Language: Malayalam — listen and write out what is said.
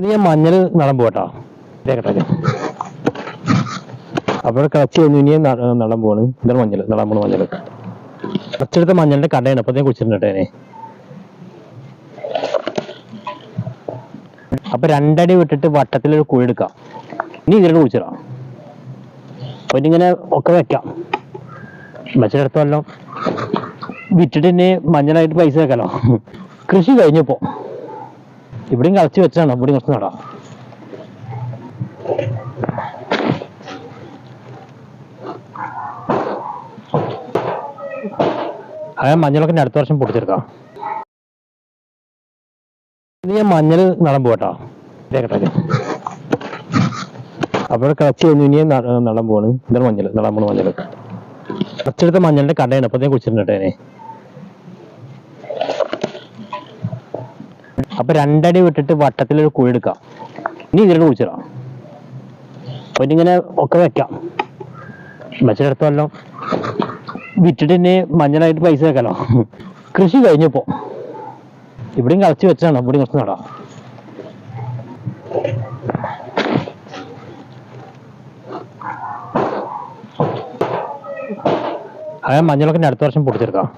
ഇത് ഞാൻ മഞ്ഞൾ നടൻ പോട്ടാ കേട്ടോ അപ്പോൾ കളച്ച് കഴിഞ്ഞു ഇനി നടൻ പോണ് ഇതാണ് മഞ്ഞൾ. നടൻ പോണ മഞ്ഞൾ. കുറച്ചെടുത്ത മഞ്ഞളിന്റെ കടയാണ്. അപ്പൊ ഞാൻ കുടിച്ചിട്ടുണ്ട് അപ്പൊ രണ്ടടി വിട്ടിട്ട് വട്ടത്തിൽ ഒരു കുഴി എടുക്കാം. ഇനി ഇതിലോട്ട് കുടിച്ചിടാം അപ്പൊ ഇങ്ങനെ ഒക്കെ വെക്കാം. വെച്ചിടത്തോല്ലോ വിറ്റിട്ട് ഇനി മഞ്ഞളായിട്ട് പൈസ വെക്കാലോ. കൃഷി കഴിഞ്ഞപ്പോ ഇവിടെയും കളച്ച് വെച്ചാണ് ഇവിടെയും കുറച്ച് നടാം. അങ്ങനെ മഞ്ഞളൊക്കെ അടുത്ത വർഷം പൊടിച്ചെടുക്കാം ഇത് ഞാൻ മഞ്ഞൾ നടാൻ കേട്ടോ അപ്പോൾ കളച്ച് കഴിഞ്ഞു ഇനി നടാൻ പോവാണ്. ഇതാണ് മഞ്ഞൾ നടാൻ പോണ മഞ്ഞൾ. കുറച്ചെടുത്ത മഞ്ഞളിന്റെ കടയാണ്. അപ്പൊ ഞാൻ കുടിച്ചിട്ടുണ്ട് അതിനെ അപ്പൊ രണ്ടടി വിട്ടിട്ട് വട്ടത്തിൽ ഒരു കുഴി എടുക്കാം. ഇനി ഇതിലോട്ട് കുഴിച്ചിടാം. അപ്പൊ ഇങ്ങനെ ഒക്കെ വെക്കാം. വെച്ചെടുത്തല്ലോ വിറ്റിട്ട് ഇനി മഞ്ഞളായിട്ട് പൈസ വെക്കാലോ. കൃഷി കഴിഞ്ഞപ്പോ ഇവിടെയും കളച്ച് വെച്ചാണ്. ഇവിടെയും കുറച്ച് നടാം. അങ്ങനെ മഞ്ഞളൊക്കെ അടുത്ത വർഷം പൊടിച്ചെടുക്കാം